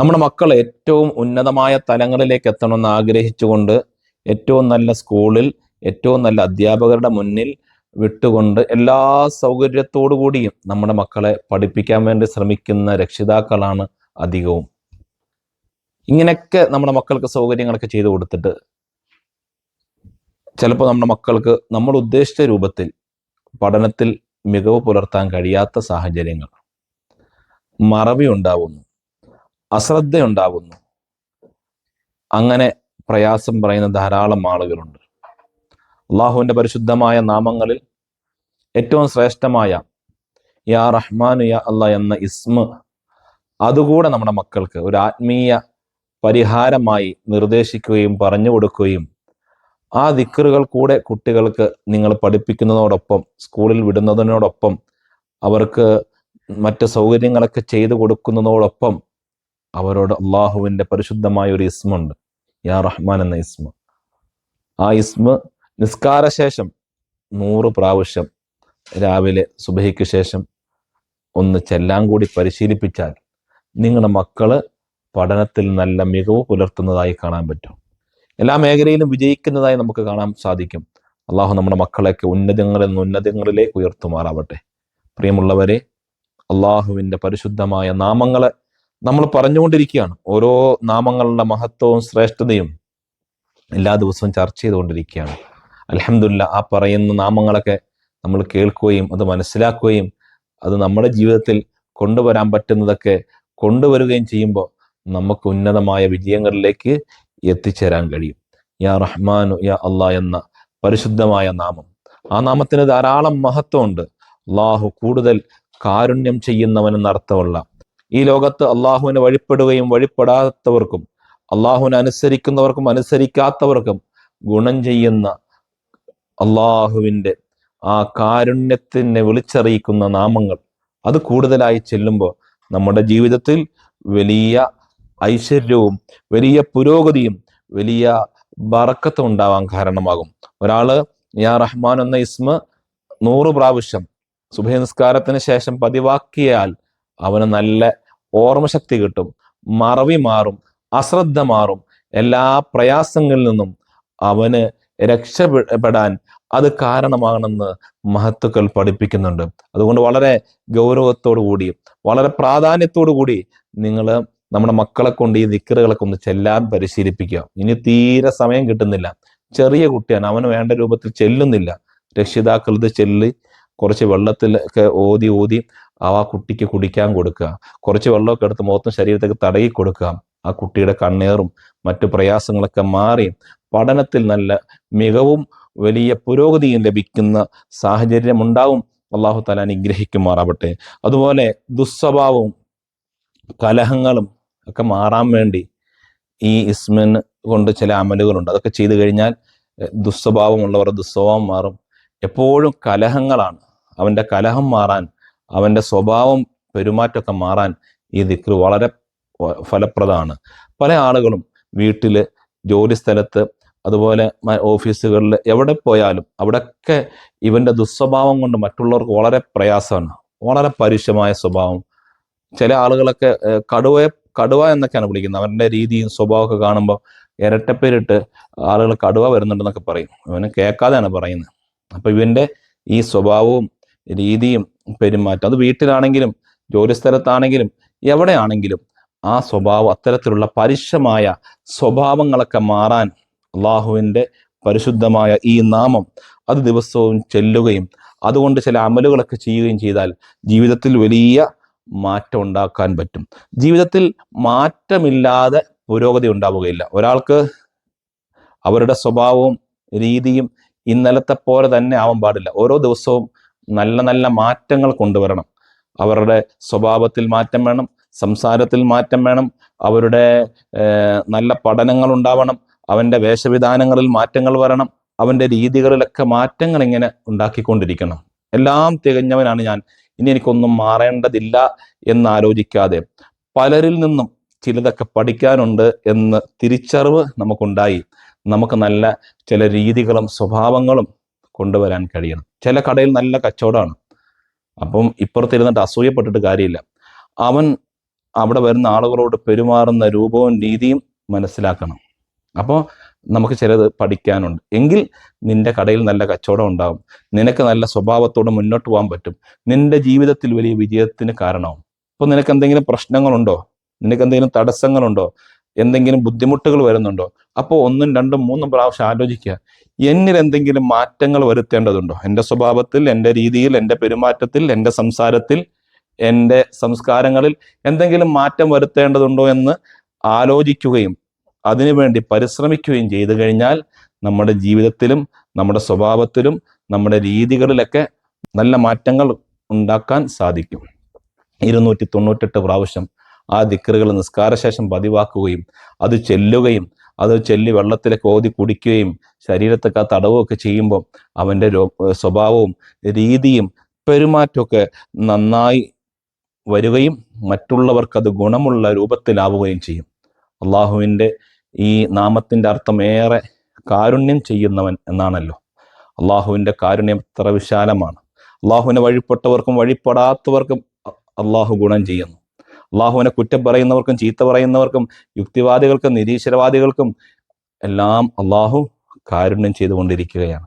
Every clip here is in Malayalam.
നമ്മുടെ മക്കൾ ഏറ്റവും ഉന്നതമായ തലങ്ങളിലേക്ക് എത്തണമെന്ന് ആഗ്രഹിച്ചുകൊണ്ട് ഏറ്റവും നല്ല സ്കൂളിൽ ഏറ്റവും നല്ല അധ്യാപകരുടെ മുന്നിൽ വിട്ടുകൊണ്ട് എല്ലാ സൗകര്യത്തോടു കൂടിയും നമ്മുടെ മക്കളെ പഠിപ്പിക്കാൻ വേണ്ടി ശ്രമിക്കുന്ന രക്ഷിതാക്കളാണ് അധികവും. ഇങ്ങനെയൊക്കെ നമ്മുടെ മക്കൾക്ക് സൗകര്യങ്ങളൊക്കെ ചെയ്തു കൊടുത്തിട്ട് ചിലപ്പോൾ നമ്മുടെ മക്കൾക്ക് നമ്മൾ ഉദ്ദേശിച്ച രൂപത്തിൽ പഠനത്തിൽ മികവ് പുലർത്താൻ കഴിയാത്ത സാഹചര്യങ്ങൾ മറവി ഉണ്ടാവുന്നു. അശ്രദ്ധ ഉണ്ടാവുന്നു അങ്ങനെ പ്രയാസം പറയുന്ന ധാരാളം ആളുകളുണ്ട്. അള്ളാഹുവിന്റെ പരിശുദ്ധമായ നാമങ്ങളിൽ ഏറ്റവും ശ്രേഷ്ഠമായ യാ റഹ്മാനു യാ അല്ല എന്ന ഇസ്മ അതുകൂടെ നമ്മുടെ മക്കൾക്ക് ഒരു ആത്മീയ പരിഹാരമായി നിർദ്ദേശിക്കുകയും പറഞ്ഞു കൊടുക്കുകയും ആ ദിക്കറുകൾ കൂടെ കുട്ടികൾക്ക് നിങ്ങൾ പഠിപ്പിക്കുന്നതോടൊപ്പം സ്കൂളിൽ വിടുന്നതിനോടൊപ്പം അവർക്ക് മറ്റ് സൗകര്യങ്ങളൊക്കെ ചെയ്തു കൊടുക്കുന്നതോടൊപ്പം അവരോട് അള്ളാഹുവിന്റെ പരിശുദ്ധമായ ഒരു ഇസ്മുണ്ട്. യാ റഹ്മാൻ എന്ന ഇസ്മ. ആ ഇസ്മ നിസ്കാരശേഷം നൂറ് പ്രാവശ്യം രാവിലെ സുബഹിക്ക് ശേഷം ഒന്ന് ചെല്ലാൻ കൂടി പരിശീലിപ്പിച്ചാൽ നിങ്ങളുടെ മക്കൾ പഠനത്തിൽ നല്ല മികവ് പുലർത്തുന്നതായി കാണാൻ പറ്റും. എല്ലാ മേഖലയിലും വിജയിക്കുന്നതായി നമുക്ക് കാണാൻ സാധിക്കും. അള്ളാഹു നമ്മുടെ മക്കളെയൊക്കെ ഉന്നതങ്ങളിൽ നിന്ന് ഉന്നതങ്ങളിലേക്ക് ഉയർത്തുമാറാവട്ടെ. പ്രിയമുള്ളവരെ അള്ളാഹുവിന്റെ പരിശുദ്ധമായ നാമങ്ങളെ നമ്മൾ പറഞ്ഞുകൊണ്ടിരിക്കുകയാണ്. ഓരോ നാമങ്ങളുടെ മഹത്വവും ശ്രേഷ്ഠതയും എല്ലാ ദിവസവും ചർച്ച ചെയ്തുകൊണ്ടിരിക്കുകയാണ്. അലഹമില്ല ആ പറയുന്ന നാമങ്ങളൊക്കെ നമ്മൾ കേൾക്കുകയും അത് മനസ്സിലാക്കുകയും അത് നമ്മുടെ ജീവിതത്തിൽ കൊണ്ടുവരാൻ പറ്റുന്നതൊക്കെ കൊണ്ടുവരികയും ചെയ്യുമ്പോൾ നമുക്ക് ഉന്നതമായ വിജയങ്ങളിലേക്ക് എത്തിച്ചേരാൻ കഴിയും. യാ റഹ്മാനു യാ അള്ളാ എന്ന പരിശുദ്ധമായ നാമം. ആ നാമത്തിന് ധാരാളം മഹത്വമുണ്ട്. അള്ളാഹു കൂടുതൽ കാരുണ്യം ചെയ്യുന്നവനെന്ന് അർത്ഥമുള്ള ഈ ലോകത്ത് അള്ളാഹുവിന് വഴിപ്പെടുകയും വഴിപ്പെടാത്തവർക്കും അള്ളാഹുവിനെ അനുസരിക്കുന്നവർക്കും അനുസരിക്കാത്തവർക്കും ഗുണം ചെയ്യുന്ന അള്ളാഹുവിന്റെ ആ കാരുണ്യത്തിനെ വിളിച്ചറിയിക്കുന്ന നാമങ്ങൾ അത് കൂടുതലായി ചെല്ലുമ്പോൾ നമ്മുടെ ജീവിതത്തിൽ വലിയ ഐശ്വര്യവും വലിയ പുരോഗതിയും വലിയ ബറക്കത്തും ഉണ്ടാവാൻ കാരണമാകും. ഒരാൾ യാ റഹ്മാൻ എന്ന ഇസ്മ നൂറ് പ്രാവശ്യം സുഭയനിസ്കാരത്തിന് ശേഷം പതിവാക്കിയാൽ അവന് നല്ല ഓർമ്മശക്തി കിട്ടും. മറവി മാറും അശ്രദ്ധ മാറും. എല്ലാ പ്രയാസങ്ങളിൽ നിന്നും അവന് രക്ഷപ്പെടാൻ അത് കാരണമാകണമെന്ന് മഹത്തുക്കൾ പഠിപ്പിക്കുന്നുണ്ട്. അതുകൊണ്ട് വളരെ ഗൗരവത്തോടു കൂടി വളരെ പ്രാധാന്യത്തോടു കൂടി നിങ്ങൾ നമ്മുടെ മക്കളെ കൊണ്ട് ഈ ദിക്കറുകളൊക്കെ ഒന്ന് ചെല്ലാൻ പരിശീലിപ്പിക്കുക. ഇനി തീരെ സമയം കിട്ടുന്നില്ല. ചെറിയ കുട്ടിയാണ് അവന് വേണ്ട രൂപത്തിൽ ചെല്ലുന്നില്ല. രക്ഷിതാക്കൾ ഇത് ചെല്ലി കുറച്ച് വെള്ളത്തിലൊക്കെ ഓതി ഓതി ആ കുട്ടിക്ക് കുടിക്കാൻ കൊടുക്കുക. കുറച്ച് വെള്ളമൊക്കെ എടുത്ത് മൊത്തം ശരീരത്തേക്ക് തടയി കൊടുക്കുക. ആ കുട്ടിയുടെ കണ്ണേറും മറ്റു പ്രയാസങ്ങളൊക്കെ മാറി പഠനത്തിൽ നല്ല മികവും വലിയ പുരോഗതിയും ലഭിക്കുന്ന സാഹചര്യം ഉണ്ടാവും. അള്ളാഹു തല അനുഗ്രഹിക്കുമാറാവട്ടെ. അതുപോലെ ദുസ്വഭാവവും കലഹങ്ങളും ഒക്കെ മാറാൻ വേണ്ടി ഈ ഇസ്മിൻ കൊണ്ട് ചില അമലുകളുണ്ട്. അതൊക്കെ ചെയ്തു കഴിഞ്ഞാൽ ദുസ്വഭാവമുള്ളവർ ദുസ്വഭാവം മാറും. എപ്പോഴും കലഹങ്ങളാണ്. അവന്റെ കലഹം മാറാൻ അവന്റെ സ്വഭാവം പെരുമാറ്റമൊക്കെ മാറാൻ ഈ ദിക്ർ വളരെ ഫലപ്രദമാണ്. പല ആളുകളും വീട്ടിൽ ജോലി സ്ഥലത്ത് അതുപോലെ ഓഫീസുകളിൽ എവിടെ പോയാലും അവിടെയൊക്കെ ഇവന്റെ ദുസ്വഭാവം കൊണ്ട് മറ്റുള്ളവർക്ക് വളരെ പ്രയാസമാണ്. വളരെ പരുഷമായ സ്വഭാവം. ചില ആളുകളൊക്കെ കടുവ കടുവയെ കടുവ എന്നൊക്കെയാണ് വിളിക്കുന്നത്. അവരുടെ രീതിയും സ്വഭാവമൊക്കെ കാണുമ്പോൾ ഇരട്ടപ്പേരിട്ട് ആളുകൾ കടുവ വരുന്നുണ്ടെന്നൊക്കെ പറയും. അവന് കേൾക്കാതെയാണ് പറയുന്നത്. അപ്പോൾ ഇവന്റെ ഈ സ്വഭാവവും രീതിയും പെരുമാറ്റം. അത് വീട്ടിലാണെങ്കിലും ജോലിസ്ഥലത്താണെങ്കിലും എവിടെയാണെങ്കിലും ആ സ്വഭാവം അത്തരത്തിലുള്ള പരുഷമായ സ്വഭാവങ്ങളൊക്കെ മാറാൻ അള്ളാഹുവിന്റെ പരിശുദ്ധമായ ഈ നാമം അത് ദിവസവും ചെല്ലുകയും അതുകൊണ്ട് ചില അമലുകളൊക്കെ ചെയ്യുകയും ചെയ്താൽ ജീവിതത്തിൽ വലിയ മാറ്റം ഉണ്ടാക്കാൻ പറ്റും. ജീവിതത്തിൽ മാറ്റമില്ലാതെ പുരോഗതി ഉണ്ടാവുകയില്ല. ഒരാൾക്ക് അവരുടെ സ്വഭാവവും രീതിയും ഇന്നലത്തെ പോലെ തന്നെ ആവാൻ പാടില്ല. ഓരോ ദിവസവും നല്ല നല്ല മാറ്റങ്ങൾ കൊണ്ടുവരണം. അവരുടെ സ്വഭാവത്തിൽ മാറ്റം വേണം സംസാരത്തിൽ മാറ്റം വേണം അവരുടെ നല്ല പഠനങ്ങൾ ഉണ്ടാവണം അവന്റെ വേഷവിധാനങ്ങളിൽ മാറ്റങ്ങൾ വരണം അവന്റെ രീതികളിലൊക്കെ മാറ്റങ്ങൾ ഇങ്ങനെ ഉണ്ടാക്കിക്കൊണ്ടിരിക്കണം. എല്ലാം തികഞ്ഞവനാണ് ഞാൻ. ഇനി എനിക്കൊന്നും മാറേണ്ടതില്ല എന്ന് ആലോചിക്കാതെ പലരിൽ നിന്നും ചിലതൊക്കെ പഠിക്കാനുണ്ട് എന്ന് തിരിച്ചറിവ് നമുക്കുണ്ടായി. നമുക്ക് നല്ല ചില രീതികളും സ്വഭാവങ്ങളും കൊണ്ടുവരാൻ കഴിയണം. ചില കടയിൽ നല്ല കച്ചവടമാണ്. അപ്പം ഇപ്പുറത്തിരുന്നിട്ട് അസൂയപ്പെട്ടിട്ട് കാര്യമില്ല. അവൻ അവിടെ വരുന്ന ആളുകളോട് പെരുമാറുന്ന രൂപവും രീതിയും മനസ്സിലാക്കണം. അപ്പോൾ നമുക്ക് ചിലത് പഠിക്കാനുണ്ട്. എങ്കിൽ നിന്റെ കടയിൽ നല്ല കച്ചവടം ഉണ്ടാവും. നിനക്ക് നല്ല സ്വഭാവത്തോടെ മുന്നോട്ട് പോകാൻ പറ്റും. നിന്റെ ജീവിതത്തിൽ വലിയ വിജയത്തിന് കാരണമാവും. അപ്പോൾ നിനക്ക് എന്തെങ്കിലും പ്രശ്നങ്ങളുണ്ടോ? നിനക്ക് എന്തെങ്കിലും തടസ്സങ്ങളുണ്ടോ? എന്തെങ്കിലും ബുദ്ധിമുട്ടുകൾ വരുന്നുണ്ടോ? അപ്പോൾ ഒന്നും രണ്ടും മൂന്നും പ്രാവശ്യം ആലോചിക്കുക. എന്നിൽ എന്തെങ്കിലും മാറ്റങ്ങൾ വരുത്തേണ്ടതുണ്ടോ? എന്റെ സ്വഭാവത്തിൽ എന്റെ രീതിയിൽ എന്റെ പെരുമാറ്റത്തിൽ എന്റെ സംസാരത്തിൽ എന്റെ സംസ്കാരങ്ങളിൽ എന്തെങ്കിലും മാറ്റം വരുത്തേണ്ടതുണ്ടോ എന്ന് ആലോചിക്കുകയും അതിനുവേണ്ടി പരിശ്രമിക്കുകയും ചെയ്തു കഴിഞ്ഞാൽ നമ്മുടെ ജീവിതത്തിലും നമ്മുടെ സ്വഭാവത്തിലും നമ്മുടെ രീതികളിലൊക്കെ നല്ല മാറ്റങ്ങൾ ഉണ്ടാക്കാൻ സാധിക്കും. ഇരുന്നൂറ്റി തൊണ്ണൂറ്റെട്ട് പ്രാവശ്യം ആ ദിക്കറുകൾ നിസ്കാരശേഷം പതിവാക്കുകയും അത് ചെല്ലുകയും അത് ചെല്ലി വെള്ളത്തിലേക്ക് ഓതി കുടിക്കുകയും ശരീരത്തൊക്കെ തടവുമൊക്കെ ചെയ്യുമ്പോൾ അവന്റെ സ്വഭാവവും രീതിയും പെരുമാറ്റമൊക്കെ നന്നായി വരികയും മറ്റുള്ളവർക്കത് ഗുണമുള്ള രൂപത്തിലാവുകയും ചെയ്യും. അള്ളാഹുവിന്റെ ഈ നാമത്തിന്റെ അർത്ഥം ഏറെ കാരുണ്യം ചെയ്യുന്നവൻ എന്നാണല്ലോ. അള്ളാഹുവിന്റെ കാരുണ്യം എത്ര വിശാലമാണ്. അള്ളാഹുവിനെ വഴിപ്പെട്ടവർക്കും വഴിപ്പെടാത്തവർക്കും അള്ളാഹു ഗുണം ചെയ്യുന്നു. അള്ളാഹുവിനെ കുറ്റം പറയുന്നവർക്കും ചീത്ത പറയുന്നവർക്കും യുക്തിവാദികൾക്കും നിരീശ്വരവാദികൾക്കും എല്ലാം അള്ളാഹു കാരുണ്യം ചെയ്തുകൊണ്ടിരിക്കുകയാണ്.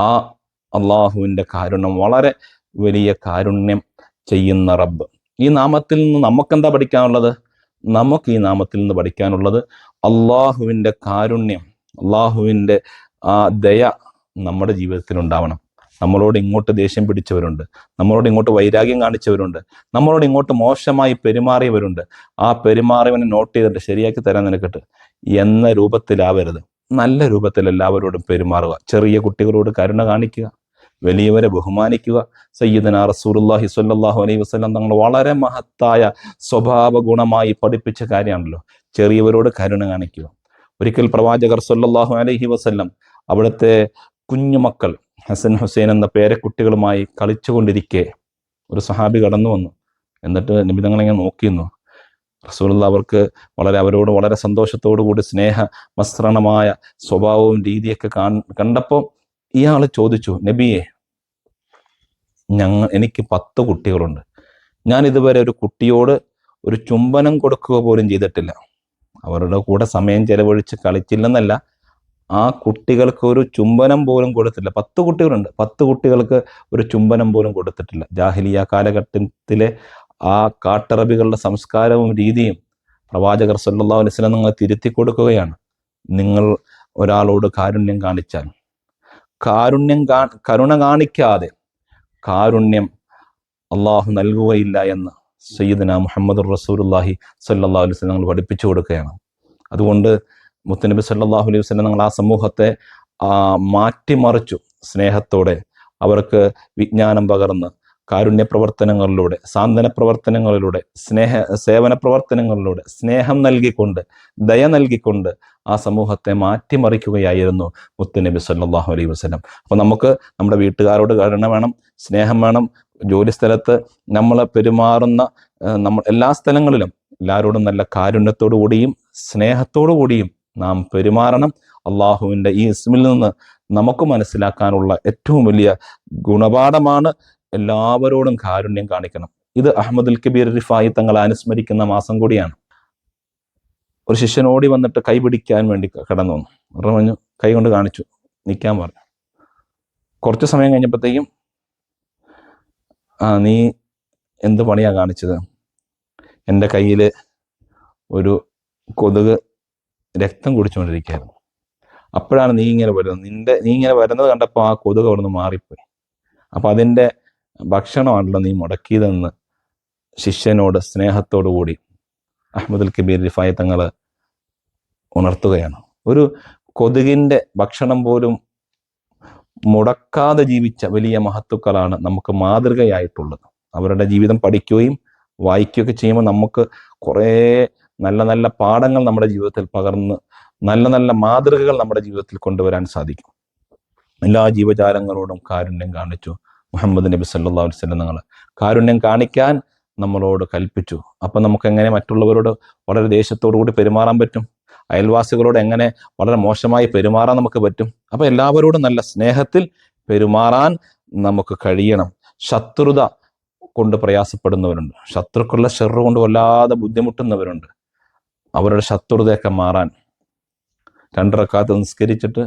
ആ അള്ളാഹുവിന്റെ കാരുണ്യം വളരെ വലിയ കാരുണ്യം ചെയ്യുന്ന റബ്ബ്. ഈ നാമത്തിൽ നിന്ന് നമുക്കെന്താ പഠിക്കാനുള്ളത്? നമുക്ക് ഈ നാമത്തിൽ നിന്ന് പഠിക്കാനുള്ളത് അള്ളാഹുവിന്റെ കാരുണ്യം അള്ളാഹുവിന്റെ ആ ദയ നമ്മുടെ ജീവിതത്തിൽ ഉണ്ടാവണം നമ്മളോട് ഇങ്ങോട്ട് ദേഷ്യം പിടിച്ചവരുണ്ട്. നമ്മളോട് ഇങ്ങോട്ട് വൈരാഗ്യം കാണിച്ചവരുണ്ട്. നമ്മളോട് ഇങ്ങോട്ട് മോശമായി പെരുമാറിയവരുണ്ട്. ആ പെരുമാറിയവനെ നോട്ട് ചെയ്തിട്ട് ശരിയാക്കി തരാൻ നിനക്കിട്ട്. എന്ന രൂപത്തിലാവരുത്. നല്ല രൂപത്തിൽ എല്ലാവരോടും പെരുമാറുക. ചെറിയ കുട്ടികളോട് കരുണ കാണിക്കുക. വലിയവരെ ബഹുമാനിക്കുക. സയ്യിദന റസൂലുള്ളാഹി സ്വല്ലല്ലാഹു അലൈഹി വസല്ലം തങ്ങൾ വളരെ മഹത്തായ സ്വഭാവ ഗുണമായി പഠിപ്പിച്ച കാര്യമാണല്ലോ. ചെറിയവരോട് കരുണ കാണിക്കുക. ഒരിക്കൽ പ്രവാചകർ സ്വല്ലല്ലാഹു അലൈഹി വസല്ലം അവിടുത്തെ കുഞ്ഞുമക്കൾ ഹസൻ ഹുസൈൻ എന്ന പേരക്കുട്ടികളുമായി കളിച്ചുകൊണ്ടിരിക്കെ ഒരു സഹാബി കടന്നു വന്നു. എന്നിട്ട് നിമിതങ്ങളിങ്ങനെ നോക്കിയിരുന്നു റസൂലുള്ള അവർക്ക് വളരെ അവരോട് വളരെ കൂടി സ്നേഹ മസ്രണമായ സ്വഭാവവും രീതിയൊക്കെ കണ്ടപ്പോൾ ഇയാൾ ചോദിച്ചു നബിയെ ഞങ്ങൾ എനിക്ക് പത്ത് കുട്ടികളുണ്ട്. ഞാൻ ഇതുവരെ ഒരു കുട്ടിയോട് ഒരു ചുംബനം കൊടുക്കുക പോലും ചെയ്തിട്ടില്ല. അവരുടെ കൂടെ സമയം ചെലവഴിച്ച് കളിച്ചില്ലെന്നല്ല ആ കുട്ടികൾക്ക് ഒരു ചുംബനം പോലും കൊടുത്തില്ല പത്ത് കുട്ടികളുണ്ട്. പത്ത് കുട്ടികൾക്ക് ഒരു ചുംബനം പോലും കൊടുത്തിട്ടില്ല. ജാഹിലിയ കാലഘട്ടത്തിലെ ആ കാട്ടറബികളുടെ സംസ്കാരവും രീതിയും പ്രവാചകർ സല്ലാ അലൈഹി വസല്ലം നിങ്ങൾ തിരുത്തി കൊടുക്കുകയാണ്. നിങ്ങൾ ഒരാളോട് കാരുണ്യം കാണിച്ചാൽ. കാരുണ്യം കാ കരുണ കാണിക്കാതെ കാരുണ്യം അള്ളാഹു നൽകുകയില്ല എന്ന് സയ്യിദന മുഹമ്മദ് റസൂലുള്ളാഹി സല്ലല്ലാഹു അലൈഹി വസല്ലം നിങ്ങൾ പഠിപ്പിച്ചു കൊടുക്കുകയാണ്. അതുകൊണ്ട് മുത്തനബി സല്ലാഹു അലൈഹി വസ്ലം ഞങ്ങൾ ആ സമൂഹത്തെ മാറ്റിമറിച്ചു സ്നേഹത്തോടെ. അവർക്ക് വിജ്ഞാനം പകർന്ന് കാരുണ്യ പ്രവർത്തനങ്ങളിലൂടെ സാന്ത്വന പ്രവർത്തനങ്ങളിലൂടെ സ്നേഹ സേവന പ്രവർത്തനങ്ങളിലൂടെ സ്നേഹം നൽകിക്കൊണ്ട് ദയ നൽകിക്കൊണ്ട് ആ സമൂഹത്തെ മാറ്റിമറിക്കുകയായിരുന്നു മുത്തുനബി സല്ലാഹു അലൈഹി വസ്ലം അപ്പോൾ നമുക്ക് നമ്മുടെ വീട്ടുകാരോട് കരുണ വേണം സ്നേഹം വേണം. ജോലി സ്ഥലത്ത് നമ്മൾ പെരുമാറുന്ന നമ്മൾ എല്ലാ സ്ഥലങ്ങളിലും എല്ലാവരോടും നല്ല കാരുണ്യത്തോടു കൂടിയും സ്നേഹത്തോടു കൂടിയും നാം പെരുമാറണം. അള്ളാഹുവിന്റെ ഈ ഇസ്മിൽ നിന്ന് നമുക്ക് മനസ്സിലാക്കാനുള്ള ഏറ്റവും വലിയ ഗുണപാഠമാണ് എല്ലാവരോടും കാരുണ്യം കാണിക്കണം. ഇത് അഹമ്മദുൽ കബീർ റിഫായി തങ്ങൾ അനുസ്മരിക്കുന്ന മാസം കൂടിയാണ്. ഒരു ശിഷ്യൻ ഓടി വന്നിട്ട് കൈ പിടിക്കാൻ വേണ്ടി കടന്നു. വന്നു പറഞ്ഞു കൈ കൊണ്ട് കാണിച്ചു. നിൽക്കാൻ പറഞ്ഞു കുറച്ച് സമയം കഴിഞ്ഞപ്പോഴത്തേക്കും ആ നീ എന്ത് പണിയാണ് കാണിച്ചത്? എന്റെ കയ്യിൽ ഒരു കൊതുക് രക്തം കുടിച്ചുകൊണ്ടിരിക്കുകയായിരുന്നു. അപ്പോഴാണ് നീ ഇങ്ങനെ വരുന്നത്. നിന്റെ നീ ഇങ്ങനെ വരുന്നത് കണ്ടപ്പോൾ ആ കൊതുക് അവിടുന്ന് മാറിപ്പോയി. അപ്പം അതിന്റെ ഭക്ഷണമാണല്ലോ നീ മുടക്കിയതെന്ന് ശിഷ്യനോട് സ്നേഹത്തോടു കൂടി അഹമ്മദുൽ കബീർ റിഫായി തങ്ങൾ ഉണർത്തുകയാണ്. ഒരു കൊതുകിന്റെ ഭക്ഷണം പോലും മുടക്കാതെ ജീവിച്ച വലിയ മഹത്തുക്കളാണ് നമുക്ക് മാതൃകയായിട്ടുള്ളത്. അവരുടെ ജീവിതം പഠിക്കുകയും വായിക്കുകയൊക്കെ ചെയ്യുമ്പോൾ നമുക്ക് കുറേ നല്ല നല്ല പാഠങ്ങൾ നമ്മുടെ ജീവിതത്തിൽ പകർന്ന് നല്ല നല്ല മാതൃകകൾ നമ്മുടെ ജീവിതത്തിൽ കൊണ്ടുവരാൻ സാധിക്കും. എല്ലാ ജീവജാലങ്ങളോടും കാരുണ്യം കാണിച്ചു. മുഹമ്മദ് നബി സല്ലാ വസല്ലം നിങ്ങൾ കാരുണ്യം കാണിക്കാൻ നമ്മളോട് കൽപ്പിച്ചു. അപ്പം നമുക്ക് എങ്ങനെ മറ്റുള്ളവരോട് വളരെ ദേഷ്യത്തോടു കൂടി പെരുമാറാൻ പറ്റും? അയൽവാസികളോട് എങ്ങനെ വളരെ മോശമായി പെരുമാറാൻ നമുക്ക് പറ്റും? അപ്പം എല്ലാവരോടും നല്ല സ്നേഹത്തിൽ പെരുമാറാൻ നമുക്ക് കഴിയണം. ശത്രുത കൊണ്ട് പ്രയാസപ്പെടുന്നവരുണ്ട്. ശത്രുക്കളുടെ ഷെറ് കൊണ്ട് വല്ലാതെ ബുദ്ധിമുട്ടുന്നവരുണ്ട്. അവരുടെ ശത്രുതയൊക്കെ മാറാൻ രണ്ടറക്കാത്ത് നിസ്കരിച്ചിട്ട്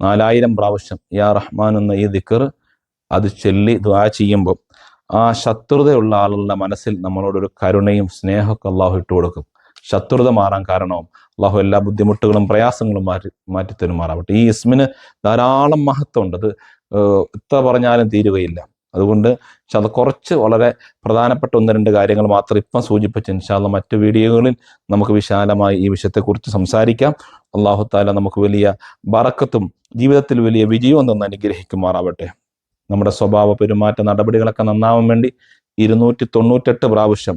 നാലായിരം പ്രാവശ്യം യാ റഹ്മാൻ എന്ന ഈ ദിക്കർ അത് ചൊല്ലി ദ്വാ ചെയ്യുമ്പോൾ ആ ശത്രുതയുള്ള ആളുകളുടെ മനസ്സിൽ നമ്മളോടൊരു കരുണയും സ്നേഹമൊക്കെ അള്ളാഹു ഇട്ട് കൊടുക്കും. ശത്രുത മാറാൻ കാരണവും അള്ളാഹു എല്ലാ ബുദ്ധിമുട്ടുകളും പ്രയാസങ്ങളും മാറ്റി മാറ്റി തരുമാറാവട്ടെ ഈ ഇസ്മിന് ധാരാളം മഹത്വമുണ്ട്. അത് എത്ര പറഞ്ഞാലും തീരുകയില്ല. അതുകൊണ്ട് അത് കുറച്ച് വളരെ പ്രധാനപ്പെട്ട ഒന്ന് രണ്ട് കാര്യങ്ങൾ മാത്രം ഇപ്പം സൂചിപ്പിച്ച് ഇൻഷാല്ല മറ്റു വീഡിയോകളിൽ നമുക്ക് വിശാലമായി ഈ വിഷയത്തെക്കുറിച്ച് സംസാരിക്കാം. അള്ളാഹു താല നമുക്ക് വലിയ ബറക്കത്തും ജീവിതത്തിൽ വലിയ വിജയവും തന്നെ അനുഗ്രഹിക്കുമാറാവട്ടെ. നമ്മുടെ സ്വഭാവ പെരുമാറ്റ നടപടികളൊക്കെ നന്നാവാൻ വേണ്ടി ഇരുന്നൂറ്റി തൊണ്ണൂറ്റെട്ട് പ്രാവശ്യം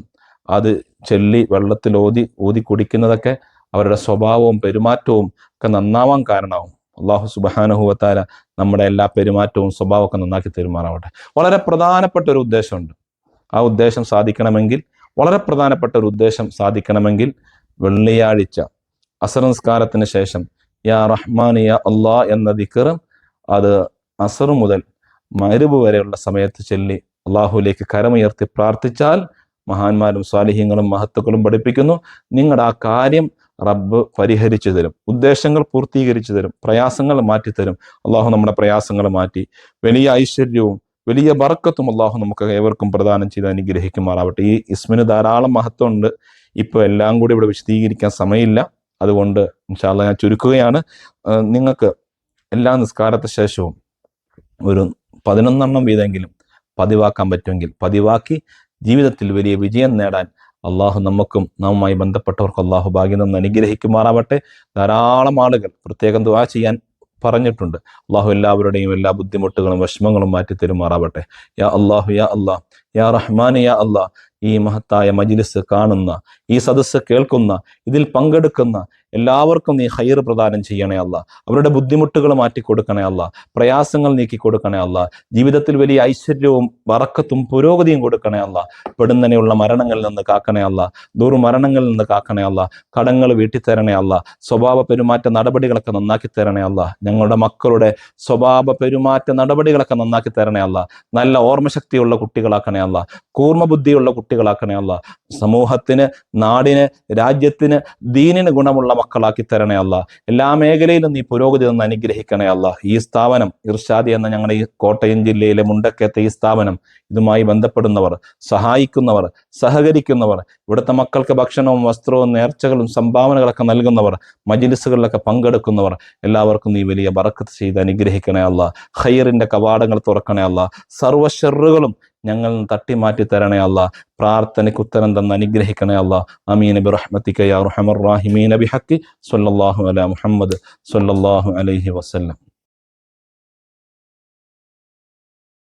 അത് ചെല്ലി വെള്ളത്തിൽ ഓതി ഊതി കുടിക്കുന്നതൊക്കെ അവരുടെ സ്വഭാവവും പെരുമാറ്റവും ഒക്കെ നന്നാവാൻ കാരണമാവും. അള്ളാഹു സുബഹാനഹുവത്താല നമ്മുടെ എല്ലാ പെരുമാറ്റവും സ്വഭാവമൊക്കെ നന്നാക്കി തെരുമാറാവട്ടെ. വളരെ പ്രധാനപ്പെട്ട ഒരു ഉദ്ദേശമുണ്ട്. ആ ഉദ്ദേശം സാധിക്കണമെങ്കിൽ വളരെ പ്രധാനപ്പെട്ട ഒരു ഉദ്ദേശം സാധിക്കണമെങ്കിൽ വെള്ളിയാഴ്ച അസർ നിസ്കാരത്തിന് ശേഷം യാ റഹ്മാൻ യാ അള്ളാ എന്ന ദിക്കറും അത് അസറു മുതൽ മരുബ് വരെയുള്ള സമയത്ത് ചൊല്ലി അള്ളാഹുലേക്ക് കരമുയർത്തി പ്രാർത്ഥിച്ചാൽ മഹാന്മാരും സ്വാലിഹ്യങ്ങളും മഹത്തുക്കളും പഠിപ്പിക്കുന്നു. നിങ്ങളുടെ ആ കാര്യം റബ്ബ് പരിഹരിച്ചു തരും. ഉദ്ദേശങ്ങൾ പൂർത്തീകരിച്ചു തരും. പ്രയാസങ്ങൾ മാറ്റിത്തരും. അള്ളാഹു നമ്മുടെ പ്രയാസങ്ങൾ മാറ്റി. വലിയ ഐശ്വര്യവും വലിയ ബർക്കത്തും അള്ളാഹു നമുക്ക് ഏവർക്കും പ്രദാനം ചെയ്ത് അനുഗ്രഹിക്കുമാറാവട്ടെ. ഈ ഇസ്മിന് ധാരാളം മഹത്വമുണ്ട്. ഇപ്പോൾ എല്ലാം കൂടി ഇവിടെ വിശദീകരിക്കാൻ സമയമില്ല. അതുകൊണ്ട് ഇൻഷാല്ല ഞാൻ ചുരുക്കുകയാണ്. നിങ്ങൾക്ക് എല്ലാ നിസ്കാരത്തെ ശേഷവും ഒരു പതിനൊന്നെണ്ണം വീതമെങ്കിലും പതിവാക്കാൻ പറ്റുമെങ്കിൽ പതിവാക്കി ജീവിതത്തിൽ വലിയ വിജയം നേടാൻ അള്ളാഹു നമുക്കും നമ്മുമായി ബന്ധപ്പെട്ടവർക്ക് അള്ളാഹു ഭാഗ്യം നിന്ന് അനുഗ്രഹിക്കുമാറാവട്ടെ. ധാരാളം ആളുകൾ പ്രത്യേകം ദുവാ ചെയ്യാൻ പറഞ്ഞിട്ടുണ്ട്. അള്ളാഹു എല്ലാവരുടെയും എല്ലാ ബുദ്ധിമുട്ടുകളും വിഷമങ്ങളും മാറ്റി തരുമാറാവട്ടെ യാ അള്ളാഹു യാ അള്ളാഹ് യാ റഹ്മാൻ യാ അള്ളാഹ്. ഈ മഹത്തായ മജിലിസ് കാണുന്ന ഈ സദസ്സ് കേൾക്കുന്ന ഇതിൽ പങ്കെടുക്കുന്ന എല്ലാവർക്കും നീ ഹൈർ പ്രദാനം ചെയ്യണേ അല്ല അവരുടെ ബുദ്ധിമുട്ടുകൾ മാറ്റി കൊടുക്കണേ അല്ല പ്രയാസങ്ങൾ നീക്കി കൊടുക്കണേ അല്ല ജീവിതത്തിൽ വലിയ ഐശ്വര്യവും വറക്കത്തും പുരോഗതിയും കൊടുക്കണേ അല്ല പെടുന്നനെയുള്ള മരണങ്ങളിൽ നിന്ന് കാക്കണേ അല്ല ദുർമരണങ്ങളിൽ നിന്ന് കാക്കണേ അല്ല കടങ്ങൾ വീട്ടി തരണേ അല്ല സ്വഭാവ പെരുമാറ്റ നടപടികളൊക്കെ നന്നാക്കി തരണേ അല്ല ഞങ്ങളുടെ മക്കളുടെ സ്വഭാവ പെരുമാറ്റ നടപടികളൊക്കെ നന്നാക്കി തരണേ അല്ല നല്ല ഓർമ്മശക്തിയുള്ള കുട്ടികളാക്കണേ അല്ല കൂർമ്മ ബുദ്ധിയുള്ള കുട്ടികളാക്കണേ അല്ല സമൂഹത്തിന് നാടിന് രാജ്യത്തിന് ദീനിന് ഗുണമുള്ള മക്കളാക്കി തരണേ അല്ല. എല്ലാ മേഖലയിലും നീ പുരോഗതി നിന്ന് അനുഗ്രഹിക്കണേ അല്ല. ഈ സ്ഥാപനം ഇർഷാദി എന്ന ഞങ്ങളുടെ ഈ കോട്ടയം ജില്ലയിലെ മുണ്ടക്കത്തെ ഈ സ്ഥാപനം ഇതുമായി ബന്ധപ്പെടുന്നവർ സഹായിക്കുന്നവർ സഹകരിക്കുന്നവർ ഇവിടുത്തെ മക്കൾക്ക് ഭക്ഷണവും വസ്ത്രവും നേർച്ചകളും സംഭാവനകളൊക്കെ നൽകുന്നവർ മജിലിസുകളിലൊക്കെ പങ്കെടുക്കുന്നവർ എല്ലാവർക്കും നീ വലിയ ബറക്കത്ത് ചെയ്ത് അനുഗ്രഹിക്കണേ അല്ല. ഖൈറിന്റെ കവാടങ്ങൾ തുറക്കണേ അല്ല. സർവഷെറുകളും ഞങ്ങൾ തട്ടി മാറ്റി തരണേ അല്ല. പ്രാർത്ഥനയ്ക്ക് ഉത്തരം തന്ന് അനുഗ്രഹിക്കണേ അല്ല. അമീൻ. ബിറഹ്മത്തിക യാ റഹമർ റാഹിമീൻ. ബിഹക്കി സല്ലല്ലാഹു അലാ മുഹമ്മദ് സല്ലല്ലാഹു അലൈഹി വസല്ലം.